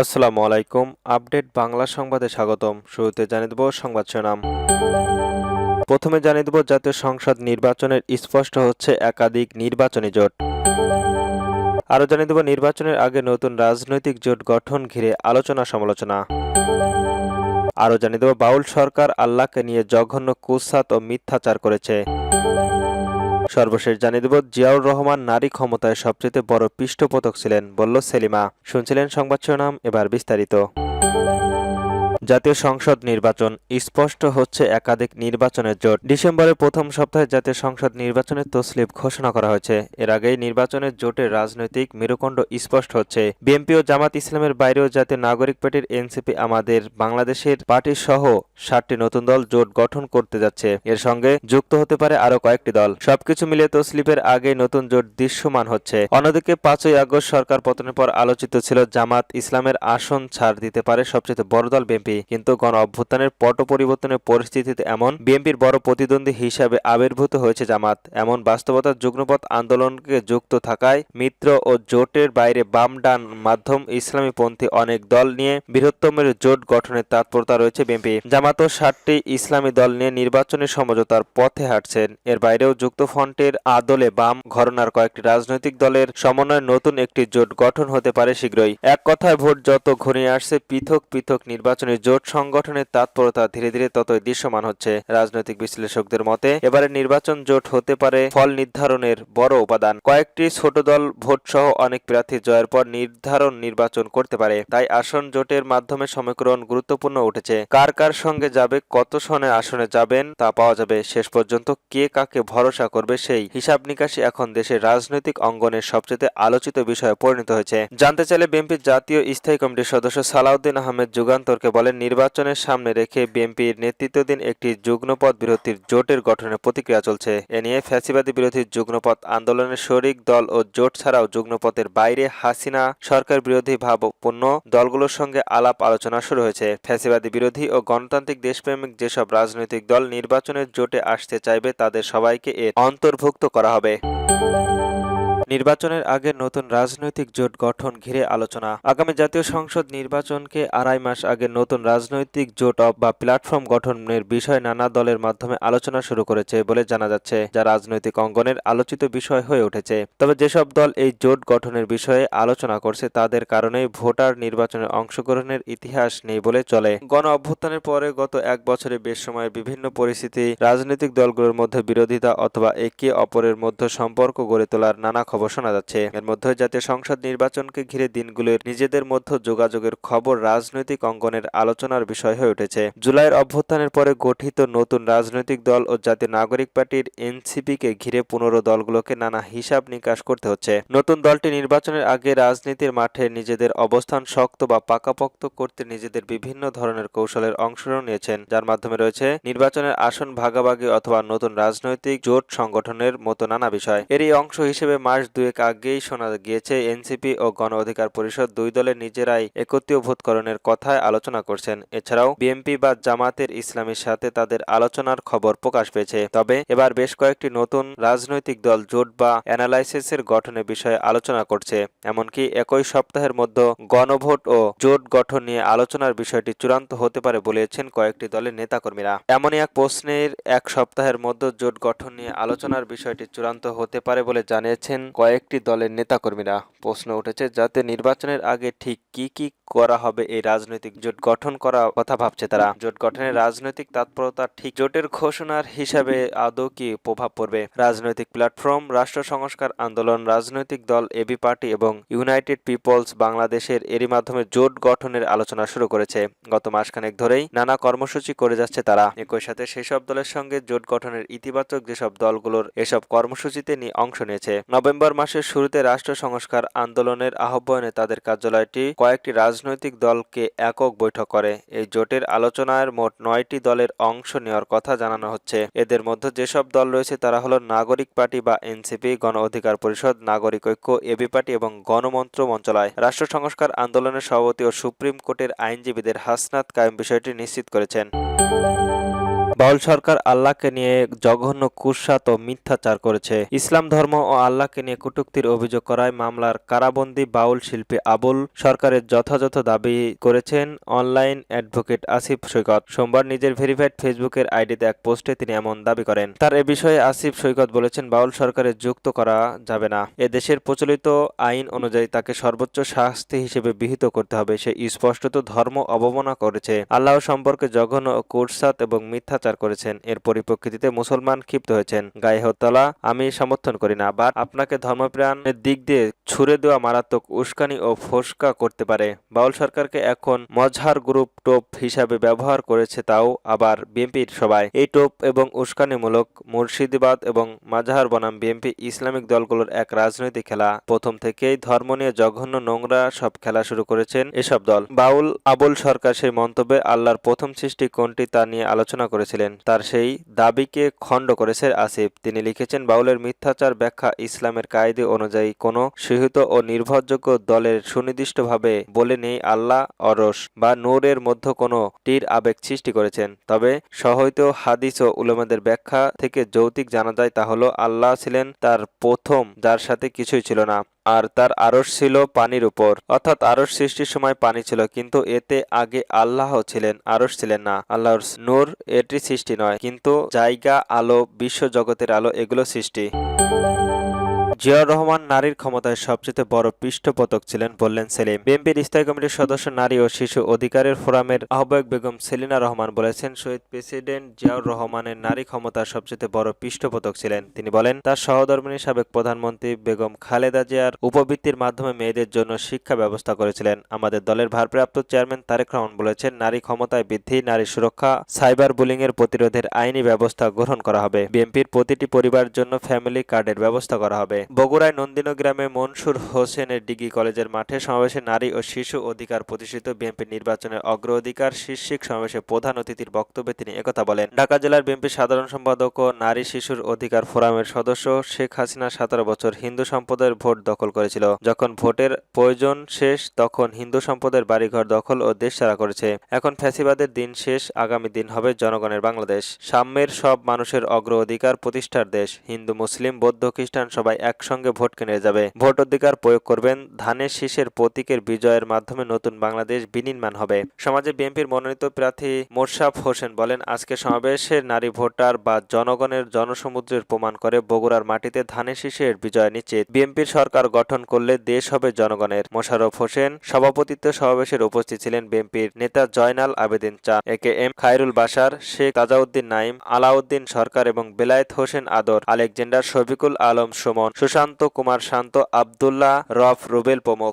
আসসালামু আলাইকুম। আপডেট বাংলা সংবাদে স্বাগতম। শুরুতে জানিয়ে দেব সংবাদ শিরোনাম। প্রথমে জানিয়ে দেব, জাতীয় সংসদ নির্বাচনের স্পষ্ট হচ্ছে একাধিক নির্বাচনী জোট। আরও জানিয়ে দেব, নির্বাচনের আগে নতুন রাজনৈতিক জোট গঠন ঘিরে আলোচনা সমালোচনা। আরও জানিয়ে দেব, বাউল সরকার আল্লাহকে নিয়ে জঘন্য কুৎসাত ও মিথ্যাচার করেছে। সর্বশেষ জানিয়ে দেব, জিয়াউর রহমান নারী ক্ষমতায় সবচেয়ে বড় পৃষ্ঠপোতক ছিলেন, বলল সেলিমা। শুনছিলেন সংবাদ শিরোনাম, এবার বিস্তারিত। জাতীয় সংসদ নির্বাচন। স্পষ্ট হচ্ছে একাধিক নির্বাচনের জোট। ডিসেম্বরের প্রথম সপ্তাহে জাতীয় সংসদ নির্বাচনের তসলিপ ঘোষণা করা হয়েছে। এর আগেই নির্বাচনের জোটের রাজনৈতিক মেরুকণ্ড স্পষ্ট হচ্ছে। বিএনপি ও জামাত ইসলামের বাইরেও জাতীয় নাগরিক পার্টির এনসিপি, আমাদের বাংলাদেশের পার্টি সহ ষাটটি নতুন দল জোট গঠন করতে যাচ্ছে। এর সঙ্গে যুক্ত হতে পারে আরও কয়েকটি দল। সবকিছু মিলিয়ে তসলিপের আগে নতুন জোট দৃশ্যমান হচ্ছে। অন্যদিকে পাঁচই আগস্ট সরকার পতনের পর আলোচিত ছিল জামাত ইসলামের আসন ছাড় দিতে পারে সবচেয়ে বড় দল বিএনপি। কিন্তু গণ অভ্যুত্থানের পট পরিবর্তনের পরিস্থিতিতে এমন বিএনপির বড় প্রতিদ্বন্দ্বী হিসাবে আবির্ভূত হয়েছে জামাত। এমন বাস্তবতার যুগ্মপথ আন্দোলনকে যুক্ত থাকায় মিত্র ও জোটের বাইরে বাম ডান মাধ্যম ইসলামী পন্থী অনেক দল নিয়ে বৃহত্তমের জোট গঠনের তৎপরতা রয়েছে বিএনপি। জামাতও ষাটটি ইসলামী দল নিয়ে নির্বাচনী সমঝোতার পথে হাঁটছেন। এর বাইরেও যুক্ত ফ্রন্টের আদলে বাম ঘরনার কয়েকটি রাজনৈতিক দলের সমন্বয়ে নতুন একটি জোট গঠন হতে পারে শীঘ্রই। এক কথায় ভোট যত ঘনিয়ে আসছে, পৃথক পৃথক নির্বাচনী জোট সংগঠনের তৎপরতা ধীরে ধীরে ততই দৃশ্যমান হচ্ছে। রাজনৈতিক বিশ্লেষকদের মতে এবারে নির্বাচন জোট হতে পারে ফল নির্ধারণের বড় উপাদান। কয়েকটি ছোট দল ভোট সহ অনেক প্রার্থী জয়ের পর নির্ধারণ নির্বাচন করতে পারে। তাই আসন জোটের মাধ্যমে সমীকরণ গুরুত্বপূর্ণ উঠেছে। কার কার সঙ্গে যাবে, কত সনে আসনে যাবেন তা পাওয়া যাবে। শেষ পর্যন্ত কে কাকে ভরসা করবে সেই হিসাব নিকাশি এখন দেশের রাজনৈতিক অঙ্গনের সবচেয়ে আলোচিত বিষয়ে পরিণত হয়েছে। জানতে চাইলে বিএনপির জাতীয় স্থায়ী কমিটির সদস্য সালাউদ্দিন আহমেদ যুগান্তরকে বলেন নির্বাচনের সামনে রেখে বিএনপির নেতৃত্বাধীন একটি যুগ্মপদ বিরোধীর জোটের গঠনের প্রতিক্রিয়া চলছে। এ নিয়ে ফ্যাসিবাদী বিরোধী যুগ্মপথ আন্দোলনের শরিক দল ও জোট ছাড়াও যুগ্মপথের বাইরে হাসিনা সরকার বিরোধী ভাবপূর্ণ দলগুলোর সঙ্গে আলাপ আলোচনা শুরু হয়েছে। ফ্যাসিবাদী বিরোধী ও গণতান্ত্রিক দেশপ্রেমিক যেসব রাজনৈতিক দল নির্বাচনের জোটে আসতে চাইবে, তাদের সবাইকে এর অন্তর্ভুক্ত করা হবে। নির্বাচনের আগে নতুন রাজনৈতিক জোট গঠন ঘিরে আলোচনা। আগামী জাতীয় সংসদ নির্বাচনকে আড়াই মাস আগে নতুন রাজনৈতিক জোট অব বা প্ল্যাটফর্ম গঠনের বিষয়ে নানা দলের মাধ্যমে আলোচনা শুরু করেছে বলে জানা যাচ্ছে, যা রাজনৈতিক অঙ্গনের আলোচিত বিষয় হয়ে উঠেছে। তবে যেসব দল এই জোট গঠনের বিষয়ে আলোচনা করছে, তাদের কারণেই ভোটার নির্বাচনে অংশগ্রহণের ইতিহাস নেই বলে চলে। গণ অভ্যুত্থানের পরে গত এক বছরে বেশ সময়ের বিভিন্ন পরিস্থিতি রাজনৈতিক দলগুলোর মধ্যে বিরোধিতা অথবা একে অপরের মধ্যে সম্পর্ক গড়ে তোলার নানা খবর শোনা যাচ্ছে। এর মধ্যে জাতীয় সংসদ নির্বাচনকে ঘিরে দিনগুলোর নিজেদের মধ্যে যোগাযোগের খবর রাজনৈতিক অঙ্গনের আলোচনার বিষয় হয়ে উঠেছে। জুলাইয়ের অভ্যুত্থানের পরে গঠিত নতুন রাজনৈতিক দল ও জাতীয় নাগরিক পার্টির এনসিপিকে ঘিরে পুনরো দলগুলোকে নানা হিসাব নিকাশ করতে হচ্ছে। নতুন দলটি নির্বাচনের আগে রাজনীতির মাঠে নিজেদের অবস্থান শক্ত বা পাকাপোক্ত করতে নিজেদের বিভিন্ন ধরনের কৌশলের অংশগ্রহণ নিয়েছেন। যার মাধ্যমে রয়েছে নির্বাচনের আসন ভাগাভাগি অথবা নতুন রাজনৈতিক জোট সংগঠনের মতো নানা বিষয়। এরই অংশ হিসেবে মাস দুয়েক আগেই শোনা গিয়েছে, এনসিপি ও গণ অধিকার পরিষদ দুই দলের নিজেরাই একত্রীয় ভোটকরণের কথায় আলোচনা করছেন। এছাড়াও বিএনপি বা জামাতের ইসলামের সাথে তাদের আলোচনার খবর প্রকাশ পেয়েছে। তবে এবার বেশ কয়েকটি নতুন রাজনৈতিক দল জোট বা অ্যানালাইসিসের গঠনের বিষয়ে আলোচনা করছে। এমনকি একই সপ্তাহের মধ্যে গণভোট ও জোট গঠন নিয়ে আলোচনার বিষয়টি চূড়ান্ত হতে পারে বলেছেন কয়েকটি দলের নেতাকর্মীরা। এমনই এক প্রশ্নের এক সপ্তাহের মধ্যে জোট গঠন নিয়ে আলোচনার বিষয়টি চূড়ান্ত হতে পারে বলে জানিয়েছেন কয়েকটি দলের নেতাকর্মীরা প্রশ্ন উঠেছে, যাতে নির্বাচনের আগে ঠিক কি কি করা হবে এই রাজনৈতিক জোট গঠন করা কথা ভাবছে তারা। জোট গঠনের রাজনৈতিক তৎপরতা ঠিক জোটের ঘোষণার হিসাবে আদৌ কি প্রভাব পড়বে? রাজনৈতিক প্ল্যাটফর্ম, রাষ্ট্র সংস্কার আন্দোলন, রাজনৈতিক দল এবি পার্টি এবং ইউনাইটেড পিপলস বাংলাদেশের এরই মাধ্যমে জোট গঠনের আলোচনা শুরু করেছে। গত মাসখানেক ধরেই নানা কর্মসূচি করে যাচ্ছে তারা। একই সাথে সেসব দলের সঙ্গে জোট গঠনের ইতিবাচক যেসব দলগুলোর এসব কর্মসূচিতে নিয়ে অংশ নিয়েছে। নভেম্বর মাসের শুরুতে রাষ্ট্র সংস্কার আন্দোলনের আহ্বানে তাদের কার্যালয়টি কয়েকটি রাজনৈতিক দলকে একক বৈঠক করে। এই জোটের আলোচনায় মোট নয়টি দলের অংশ নেওয়ার কথা জানানো হচ্ছে। এদের মধ্যে যেসব দল রয়েছে তারা হলো নাগরিক পার্টি বা এনসিপি, গণ অধিকার পরিষদ, নাগরিক ঐক্য এবি পার্টি এবং গণমন্ত্র মন্ত্রণালয়। রাষ্ট্র সংস্কার আন্দোলনের সভাপতি ও সুপ্রিম কোর্টের আইনজীবীদের হাসনাত কায়েম বিষয়টি নিশ্চিত করেছেন। বাউল সরকার আল্লাহকে নিয়ে জঘন্য কুৎসাত ও মিথ্যাচার করেছে। ইসলাম ধর্ম ও আল্লাহকে নিয়ে কটূক্তির অভিযোগ করায় মামলার কারাবন্দী বাউল শিল্পী আবুল সরকারের যথাযথ দাবি করেছেন অনলাইন অ্যাডভোকেট আসিফ সৈকত। সোমবার নিজের ভেরিফাইড ফেসবুকের আইডিতে এক পোস্টে তিনি এমন দাবি করেন। তার এ বিষয়ে আসিফ সৈকত বলেছেন, বাউল সরকারের যুক্ত করা যাবে না। এ দেশের প্রচলিত আইন অনুযায়ী তাকে সর্বোচ্চ শাস্তি হিসেবে বিহিত করতে হবে। সে স্পষ্টত ধর্ম অবমাননা করেছে। আল্লাহ সম্পর্কে জঘন্য কুৎসাত এবং মিথ্যাচার করেছেন। এর পরিপ্রেক্ষিতে মুসলমান ক্ষিপ্ত হয়েছেন। গায়ে হত্যলা আমি সমর্থন করি না বা আপনাকে ধর্মপ্রাণের দিক দিয়ে ছুড়ে দেওয়া মারাত্মক উস্কানি ও ফোসকা করতে পারে। বাউল সরকারকে এখন মজহার গ্রুপ টোপ হিসাবে ব্যবহার করেছে তাও আবার বিএনপির সবাই এই টোপ এবং উস্কানিমূলক মুর্শিদাবাদ এবং মাজাহার বনাম বিএনপি ইসলামিক দলগুলোর এক রাজনৈতিক খেলা। প্রথম থেকেই ধর্ম নিয়ে জঘন্য নোংরা সব খেলা শুরু করেছেন এসব দল। বাউল আবুল সরকার সেই মন্তব্যে আল্লাহর প্রথম সৃষ্টি কোনটি তা নিয়ে আলোচনা করেছিলেন। তার সেই দাবিকে খণ্ড করেছে আসিফ। তিনি লিখেছেন, বাউলের মিথ্যাচার ব্যাখ্যা ইসলামের কায়দে অনুযায়ী কোনো সহিত ও নির্ভরযোগ্য দলের সুনির্দিষ্টভাবে বলে নেই আল্লাহ অরস বা নূরের মধ্যে কোনো টির আবেগ সৃষ্টি করেছেন। তবে সহিত হাদিস ও উলেমাদের ব্যাখ্যা থেকে যৌতিক জানা যায় তা হলো, আল্লাহ ছিলেন তার প্রথম, যার সাথে কিছুই ছিল না। আর তার আরস ছিল পানির উপর। অর্থাৎ আরস সৃষ্টির সময় পানি ছিল, কিন্তু এতে আগে আল্লাহ ছিলেন আরস ছিলেন না। আল্লাহর নূর এটি সৃষ্টি নয়, কিন্তু জায়গা, আলো, বিশ্ব জগতের আলো, এগুলো সৃষ্টি। জিয়াউর রহমান নারীর ক্ষমতায় সবচেয়ে বড় পৃষ্ঠপোষক ছিলেন বললেন সেলিম। বিএনপির স্থায়ী কমিটির সদস্য নারী ও শিশু অধিকারের ফোরামের আহ্বায়ক বেগম সেলিনা রহমান বলেছেন, শহীদ প্রেসিডেন্ট জিয়াউর রহমানের নারী ক্ষমতার সবচেয়ে বড় পৃষ্ঠপোষক ছিলেন। তিনি বলেন, তার সহধর্মিনী সাবেক প্রধানমন্ত্রী বেগম খালেদা জিয়ার উপবৃত্তির মাধ্যমে মেয়েদের জন্য শিক্ষা ব্যবস্থা করেছিলেন। আমাদের দলের ভারপ্রাপ্ত চেয়ারম্যান তারেক রহমান বলেছেন, নারী ক্ষমতায় বৃদ্ধি, নারী সুরক্ষা, সাইবার বুলিং এর প্রতিরোধের আইনি ব্যবস্থা গ্রহণ করা হবে। বিএনপির প্রতিটি পরিবারের জন্য ফ্যামিলি কার্ডের ব্যবস্থা করা হবে। বগুড়ায় নন্দিন গ্রামে মনসুর হোসেনের ডিগ্রি কলেজের মাঠে সমাবেশে নারী ও শিশু অধিকার প্রতিষ্ঠিত বিএনপি নির্বাচনের অগ্রাধিকার শীর্ষিক সমাবেশে প্রধান অতিথির বক্তব্যে তিনি একথা বলেন। ঢাকা জেলার বিএনপি সাধারণ সম্পাদক ও নারী শিশুর অধিকার ফোরামের সদস্য শেখ হাসিনা সতেরো বছর হিন্দু সম্প্রদায়ের ভোট দখল করেছিল। যখন ভোটের প্রয়োজন শেষ, তখন হিন্দু সম্প্রদায়ের বাড়িঘর দখল ও দেশ ছাড়া করেছে। এখন ফ্যাসিবাদের দিন শেষ, আগামী দিন হবে জনগণের বাংলাদেশ। সাম্যের সব মানুষের অগ্র অধিকার প্রতিষ্ঠার দেশ, হিন্দু, মুসলিম, বৌদ্ধ, খ্রিস্টান সবাই একসঙ্গে ভোট কিনে যাবে। ভোট অধিকার প্রয়োগ করবেন ধানের শীষের প্রতীকের বিজয়ের মাধ্যমে নতুন বাংলাদেশ বিনির্মাণ হবে। সমাজে বিএনপির মনোনীত প্রার্থী মোরশাফ হোসেন বলেন, আজকে সমাবেশের নারী ভোটার বা জনগণের জনসমুদ্রের প্রমাণ করে বগুড়ার মাটিতে ধানের শীষের বিজয় নিশ্চিত। বিএনপির সরকার গঠন করলে দেশ হবে জনগণের। মোশাররফ হোসেন সভাপতিত্ব সমাবেশের উপস্থিত ছিলেন বিএনপির নেতা জয়নাল আবেদিন চা এ কে এম খায়রুল বাসার শেখ তাজাউদ্দিন নাইম আলাউদ্দিন সরকার এবং বেলায়েত হোসেন আদর, আলেকজান্ডার শফিকুল আলম সুমন সুশান্ত কুমার শান্ত আবদুল্লাহ রফ রুবেল প্রমুখ।